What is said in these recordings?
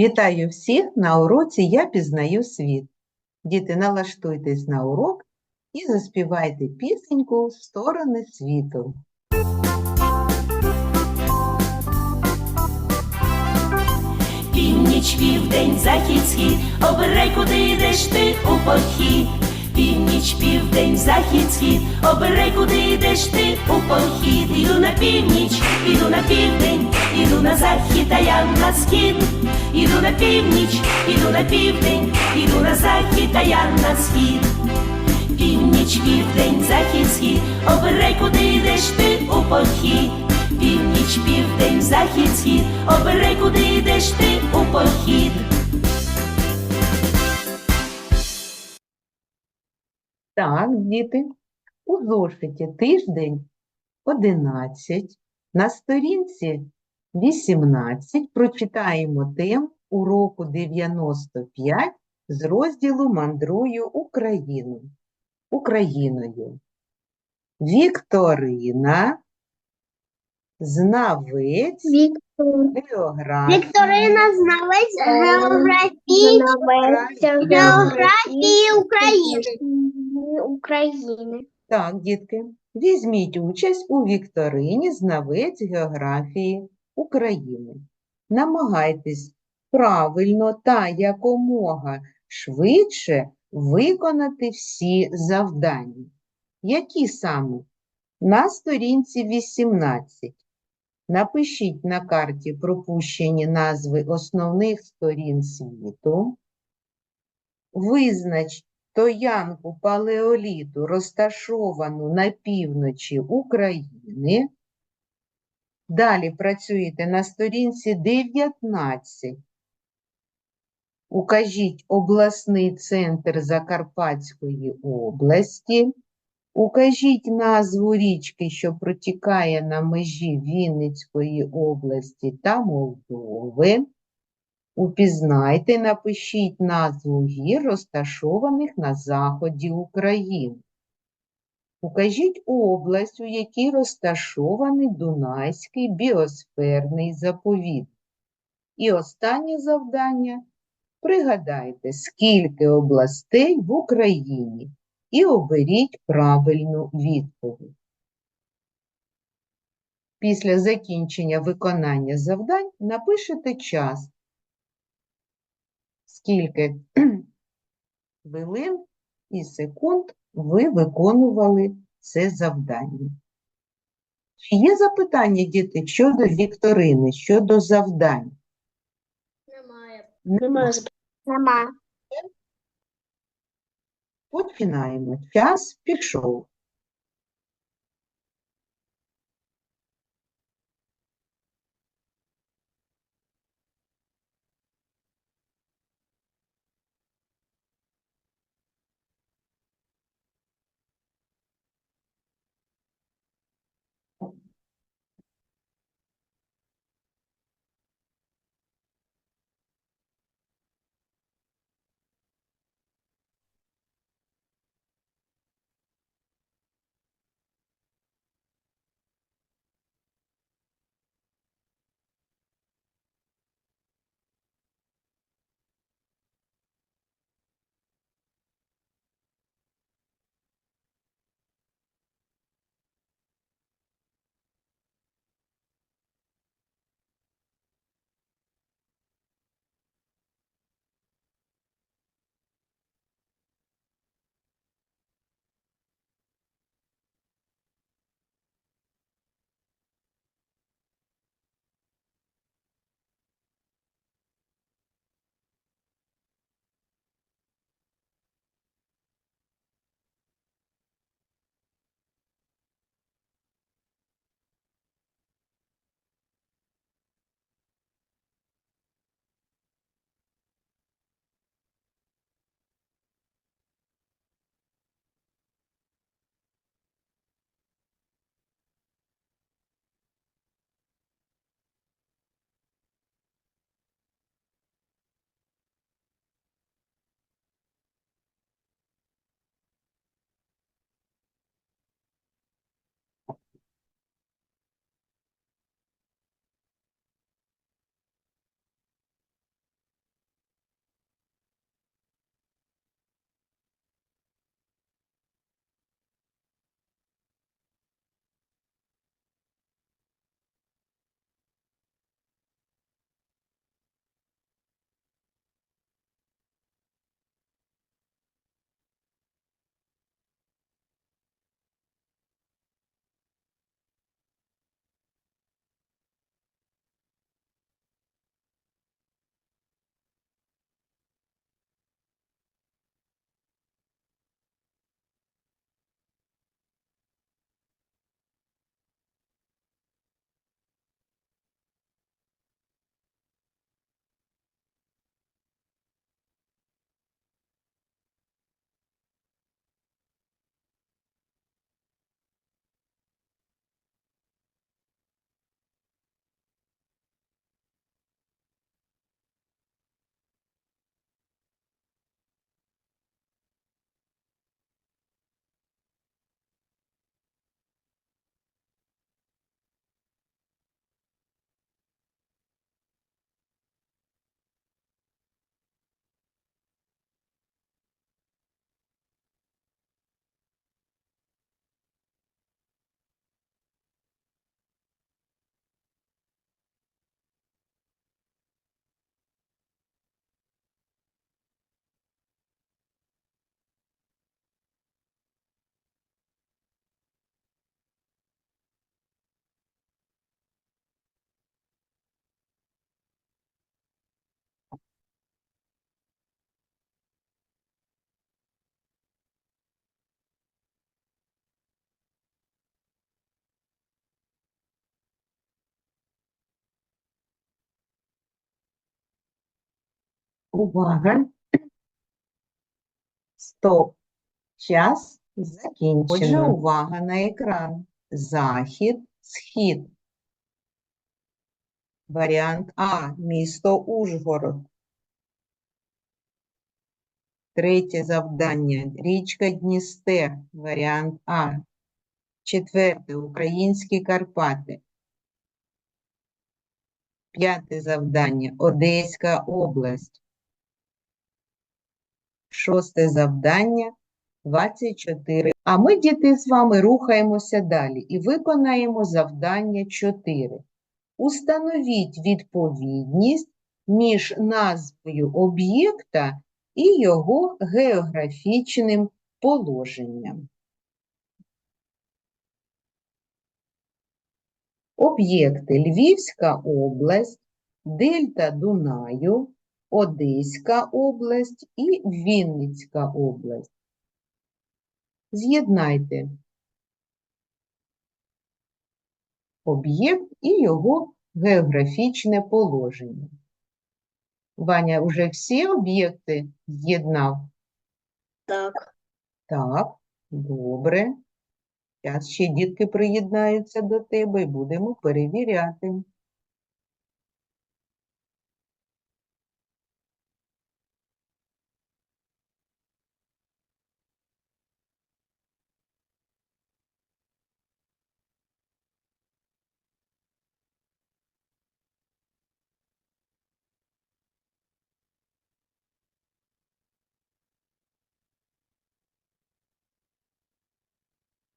Вітаю всіх на уроці Я пізнаю світ. Діти, налаштуйтесь на урок і заспівайте пісеньку Сторони світу. Північ, південь, захід, схід, обирай, куди йдеш ти у похід. Північ, південь, захід, схід, обирай, куди йдеш ти у похід. Іду на північ, іду на на захід, а я на схід. Іду на північ, іду на південь, іду на захід, а я на схід. Північ, південь, захід, схід, обирай, куди йдеш ти у похід. Північ, південь, захід, схід, обирай, куди йдеш ти у похід. Так, діти, у зошиті тиждень 11 на сторінці 18 прочитаємо тему уроку 95 з розділу Мандрую Україну. Україною. Вікторина, знавець Віктор. географії. Вікторина знавець географії, географії України. України. Так, дітки, візьміть участь у вікторині знавець географії України. Намагайтесь правильно та якомога швидше виконати всі завдання. Які саме? На сторінці 18. Напишіть на карті пропущені назви основних сторін світу. Визнач стоянку палеоліту, розташовану на півночі України. Далі працюєте на сторінці 19. Укажіть обласний центр Закарпатської області. Укажіть назву річки, що протікає на межі Вінницької області та Молдови. Упізнайте, напишіть назву гір, розташованих на заході України. Укажіть область, у якій розташований Дунайський біосферний заповідник. І останнє завдання. Пригадайте, скільки областей в Україні і оберіть правильну відповідь. Після закінчення виконання завдань напишете час, скільки хвилин і секунд ви виконували це завдання. Чи є запитання, діти, щодо вікторини, щодо завдань? Немає. Немає. Нема. Починаємо. Час пішов. Увага. Стоп. Час закінчено. Отже, увага на екран. Захід, схід. Варіант А. Місто Ужгород. Третє завдання. Річка Дністер. Варіант А. Четверте. Українські Карпати. П'яте завдання. Одеська область. Шосте завдання. 24. А ми, діти, з вами рухаємося далі і виконаємо завдання 4. Установіть відповідність між назвою об'єкта і його географічним положенням. Об'єкти Львівська область, Дельта Дунаю, Одеська область і Вінницька область. З'єднайте об'єкт і його географічне положення. Ваня вже всі об'єкти з'єднав? Так. Так, добре. Зараз ще дітки приєднаються до тебе і будемо перевіряти.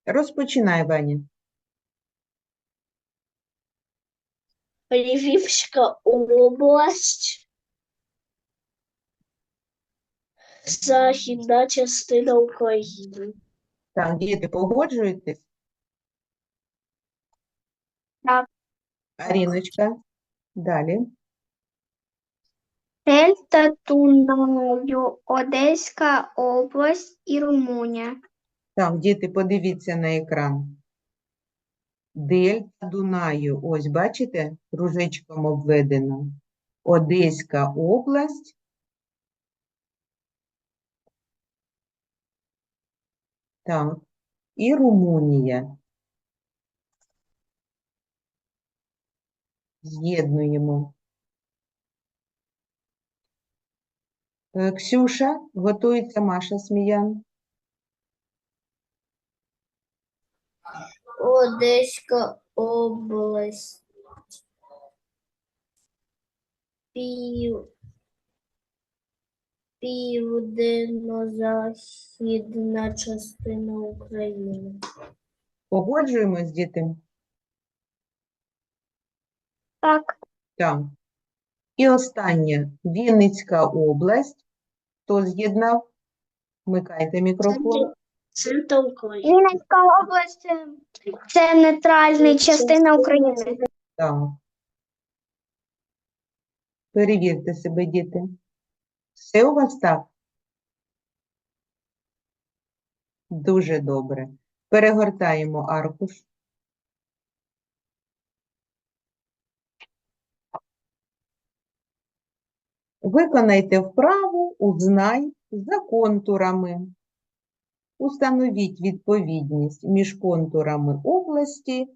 Розпочинай, Ваня. Львівська область. Західна частина України. Так, діти, погоджуєтесь? Так. Аріночка, далі. Дельта Дунаю, Одеська область і Румунія. Так, діти, подивіться на екран. Дельта Дунаю. Ось, бачите, кружечком обведено. Одеська область. Так, і Румунія. З'єднуємо. Е, Ксюша, готується Маша Сміян. Одеська область. Пів... Південно-західна частина України. Погоджуємось, діти? Так. Так. І останнє. Вінницька область. Хто з'єднав? Вмикайте мікрофон. Центр України. Вінницька область це, це нейтральна частина України. Так. Перевірте себе, діти. Все у вас так? Дуже добре. Перегортаємо аркуш. Виконайте вправу «Узнай за контурами». Установіть відповідність між контурами області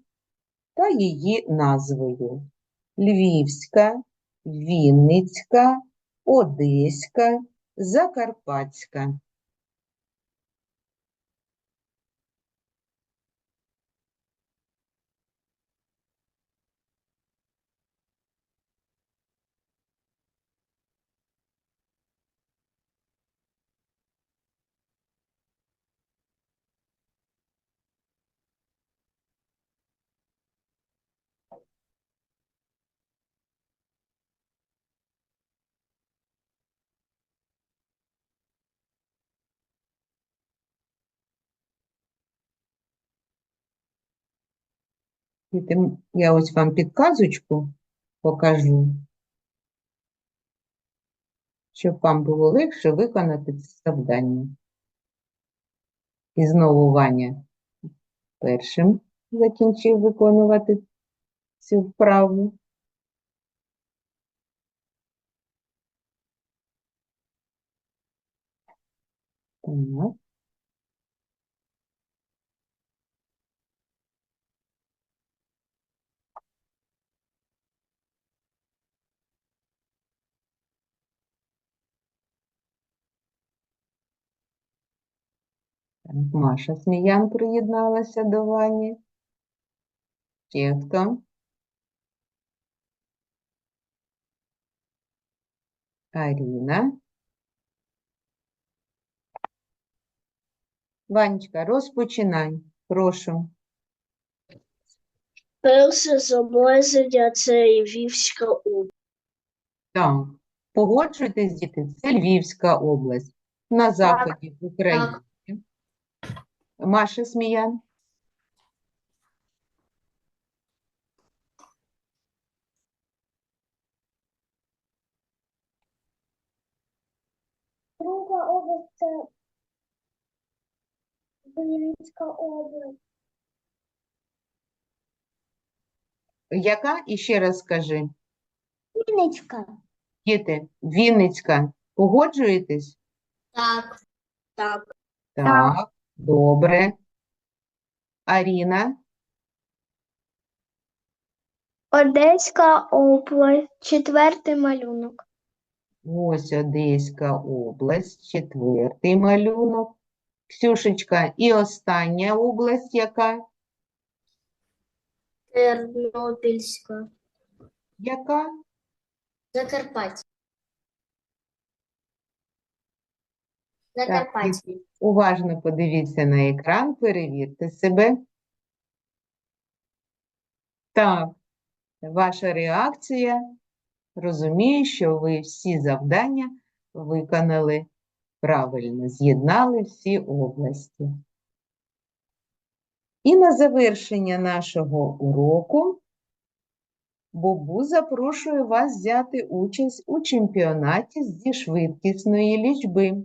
та її назвою. Львівська, Вінницька, Одеська, Закарпатська. Я ось вам підказочку покажу, щоб вам було легше виконати це завдання. І знову Ваня першим закінчив виконувати цю вправу. Так. Маша Сміян приєдналася до Вані. Ще хто? Аріна. Ванечка, розпочинай. Прошу. Перше зображення це Львівська область. Так, погоджуйтесь, діти, це Львівська область на заході України. Маша Сміян. Друга область це Вінницька область. Яка? І ще раз скажи. Вінницька. Діти, Вінницька. Погоджуєтесь? Так. Так. Так, добре. Аріна. Одеська область. Четвертий малюнок. Ось Одеська область, четвертий малюнок. Ксюшечка, і остання область яка? Тернопільська. Яка? Закарпаття. Так, діти, уважно подивіться на екран, перевірте себе. Так, ваша реакція. Розумію, що ви всі завдання виконали правильно, з'єднали всі області. І на завершення нашого уроку Бобу запрошує вас взяти участь у чемпіонаті зі швидкісної лічби.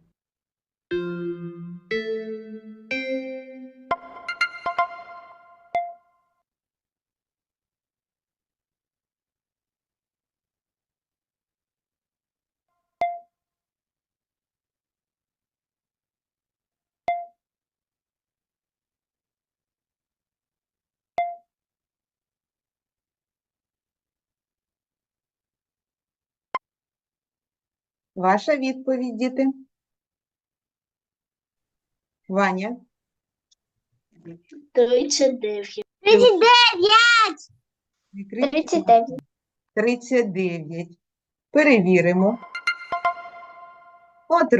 Ваша відповідь, діти? Ваня? 39. 39. 39. Перевіримо. От